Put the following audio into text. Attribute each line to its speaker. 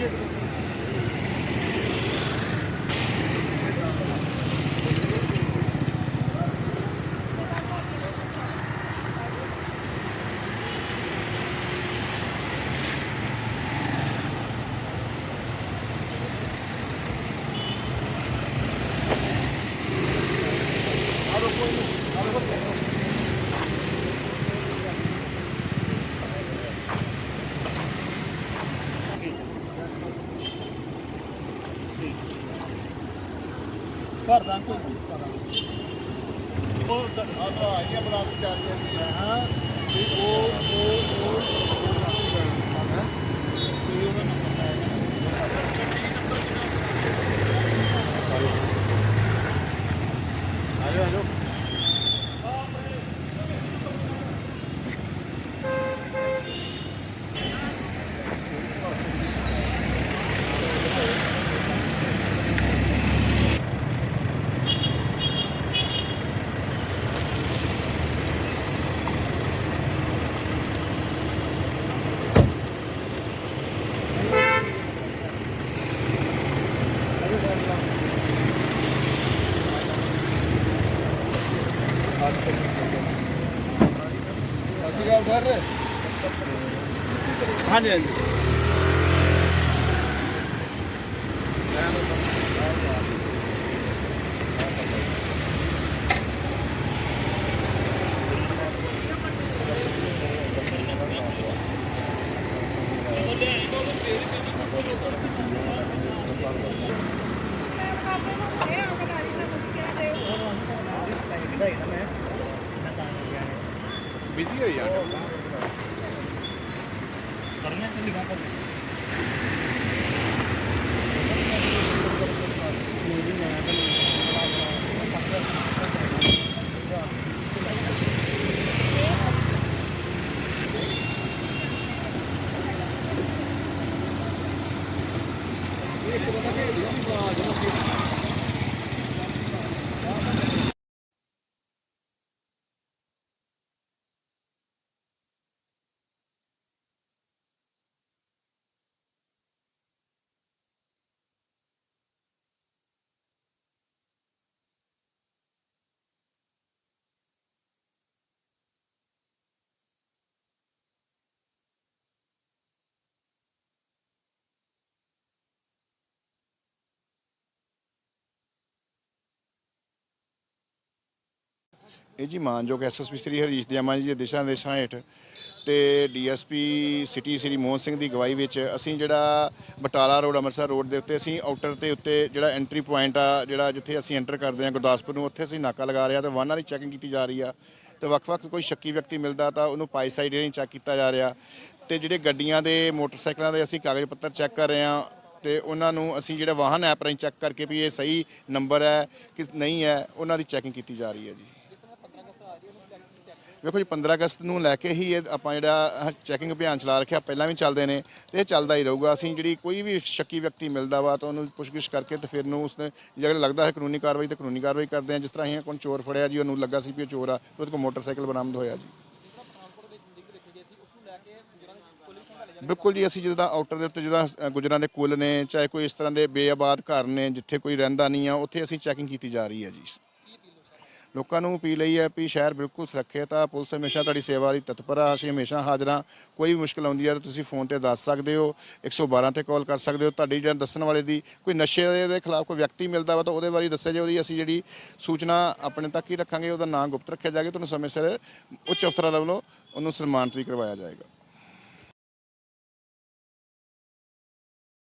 Speaker 1: 바로 보이는 바로 보이는 ਘਰ ਦਾ ਕੋਈ ਉਹ ਆ ਆਈਆਂ ਬਣਾ ਕੇ ਜਾਂਦੀ ਹਾਂ। ਤੇ ਉਹ ਉਹ ਉਹ ਅਸੀਂ ਗੱਲ ਕਰ ਰਹੇ ਹਾਂਜੀ ਹਾਂਜੀ biji ya ya?
Speaker 2: Ada karena Thank you.
Speaker 3: ਇਹ ਜੀ ਮਾਨਯੋਗ ਐਸਐਸਪੀ ਸ੍ਰੀ ਹਰੀਸ਼ ਦਿਆਮਾ ਜੀ ਦੇ ਦਿਸ਼ਾ ਨਿਰਦੇਸ਼ਾਂ ਹੇਠ ਤੇ ਡੀਐਸਪੀ ਸਿਟੀ ਸ੍ਰੀ ਮੋਹਨ ਸਿੰਘ ਦੀ ਗਵਾਹੀ ਵਿੱਚ ਅਸੀਂ ਜਿਹੜਾ ਬਟਾਲਾ ਰੋਡ, ਅੰਮ੍ਰਿਤਸਰ ਰੋਡ ਦੇ ਉੱਤੇ ਅਸੀਂ ਆਊਟਰ ਦੇ ਉੱਤੇ ਜਿਹੜਾ ਐਂਟਰੀ ਪੁਆਇੰਟ ਆ, ਜਿਹੜਾ ਜਿੱਥੇ ਅਸੀਂ ਐਂਟਰ ਕਰਦੇ ਹਾਂ ਗੁਰਦਾਸਪੁਰ ਨੂੰ, ਉੱਥੇ ਅਸੀਂ ਨਾਕਾ ਲਗਾ ਰਿਹਾ ਤੇ ਵਾਹਨਾਂ ਦੀ ਚੈਕਿੰਗ ਕੀਤੀ ਜਾ ਰਹੀ ਆ। ਤੇ ਵੱਖ-ਵੱਖ ਕੋਈ ਸ਼ੱਕੀ ਵਿਅਕਤੀ ਮਿਲਦਾ ਤਾਂ ਉਹਨੂੰ ਪਾਈ ਸਾਈਡ ਨਹੀਂ ਚੈੱਕ ਕੀਤਾ ਜਾ ਰਿਹਾ। ਤੇ ਜਿਹੜੇ ਗੱਡੀਆਂ ਦੇ, ਮੋਟਰਸਾਈਕਲਾਂ ਦੇ ਅਸੀਂ ਕਾਗਜ਼ ਪੱਤਰ ਚੈੱਕ ਕਰ ਰਹੇ ਹਾਂ ਤੇ ਉਹਨਾਂ ਨੂੰ ਅਸੀਂ ਜਿਹੜਾ ਵਾਹਨ ਐਪ ਰਾਹੀਂ ਚੈੱਕ ਕਰਕੇ ਵੀ ਇਹ ਸਹੀ ਨੰਬਰ ਹੈ ਕਿ ਨਹੀਂ ਹੈ, ਉਹਨਾਂ ਦੀ ਚੈਕਿੰਗ ਕੀਤੀ ਜਾ ਰਹੀ ਹੈ ਜੀ। ਵੇਖੋ ਜੀ 15 ਅਗਸਤ ਨੂੰ ਲੈ ਕੇ ਹੀ ਇਹ ਆਪਾਂ ਜਿਹੜਾ ਚੈਕਿੰਗ ਅਭਿਆਨ ਚਲਾ ਰੱਖਿਆ, ਪਹਿਲਾਂ ਵੀ ਚੱਲਦੇ ਨੇ ਤੇ ਇਹ ਚੱਲਦਾ ਹੀ ਰਹੂਗਾ। ਅਸੀਂ ਜਿਹੜੀ ਕੋਈ ਵੀ ਸ਼ੱਕੀ ਵਿਅਕਤੀ ਮਿਲਦਾ ਵਾ ਤਾਂ ਉਹਨੂੰ ਪੁੱਛਗਿੱਛ ਕਰਕੇ ਤੇ ਫਿਰ ਨੂੰ ਉਸਨੇ, ਜੇ ਲੱਗਦਾ ਹੈ ਕਾਨੂੰਨੀ ਕਾਰਵਾਈ ਤੇ ਕਾਨੂੰਨੀ ਕਾਰਵਾਈ ਕਰਦੇ ਆ। ਜਿਸ ਤਰ੍ਹਾਂ ਅਸੀਂ ਕੋਈ ਚੋਰ ਫੜਿਆ ਜੀ, ਉਹਨੂੰ ਲੱਗਾ ਸੀ ਵੀ ਉਹ ਚੋਰ ਆ ਉਹਦੇ ਕੋਲ ਮੋਟਰਸਾਈਕਲ ਬਰਾਮਦ ਹੋਇਆ ਜੀ। ਬਿਲਕੁਲ ਜੀ, ਅਸੀਂ ਜਿੱਦਾਂ ਆਊਟਰ ਦੇ ਉੱਤੇ ਜਿੱਦਾਂ ਗੁਜਰਾਂ ਦੇ ਕੁੱਲ ਨੇ, ਚਾਹੇ ਕੋਈ ਇਸ ਤਰ੍ਹਾਂ ਦੇ ਬੇਆਬਾਦ ਘਰ ਨੇ, ਜਿੱਥੇ ਕੋਈ ਰਹਿੰਦਾ ਨਹੀਂ ਆ, ਉੱਥੇ ਅਸੀਂ ਚੈਕਿੰਗ ਕੀਤੀ ਜਾ ਰਹੀ ਹੈ ਜੀ। ਲੋਕਾਂ ਨੂੰ ਅਪੀਲ ਲਈ ਹੈ ਵੀ ਸ਼ਹਿਰ ਬਿਲਕੁਲ ਸੁਰੱਖਿਅਤ ਆ। ਪੁਲਿਸ ਹਮੇਸ਼ਾ ਤੁਹਾਡੀ ਸੇਵਾ ਲਈ ਤਤਪਰ ਆ। ਅਸੀਂ ਹਮੇਸ਼ਾ ਹਾਜ਼ਰ ਹਾਂ। ਕੋਈ ਵੀ ਮੁਸ਼ਕਲ ਆਉਂਦੀ ਹੈ ਤਾਂ ਤੁਸੀਂ ਫੋਨ ਤੇ ਦੱਸ ਸਕਦੇ ਹੋ। 112 ਤੇ ਕਾਲ ਕਰ ਸਕਦੇ ਹੋ। ਤੁਹਾਡੀ ਜਿਹੜਾ ਦੱਸਣ ਵਾਲੇ ਦੀ ਕੋਈ ਨਸ਼ੇ ਦੇ ਖਿਲਾਫ ਕੋਈ ਵਿਅਕਤੀ ਮਿਲਦਾ ਵਾ ਤਾਂ ਉਹਦੇ ਬਾਰੇ ਦੱਸਿਆ ਜੇ ਉਹਦੀ ਅਸੀਂ ਜਿਹੜੀ ਸੂਚਨਾ ਆਪਣੇ ਤੱਕ ਹੀ ਰੱਖਾਂਗੇ। ਉਹਦਾ ਨਾਂ ਗੁਪਤ ਰੱਖਿਆ ਜਾਏਗਾ ਤੁਹਾਨੂੰ ਸਮੇਂ ਸਿਰ ਉੱਚ ਅਫਸਰਾਂ ਵੱਲੋਂ ਉਹਨੂੰ ਸਨਮਾਨਿਤ ਵੀ ਕਰਵਾਇਆ ਜਾਏਗਾ।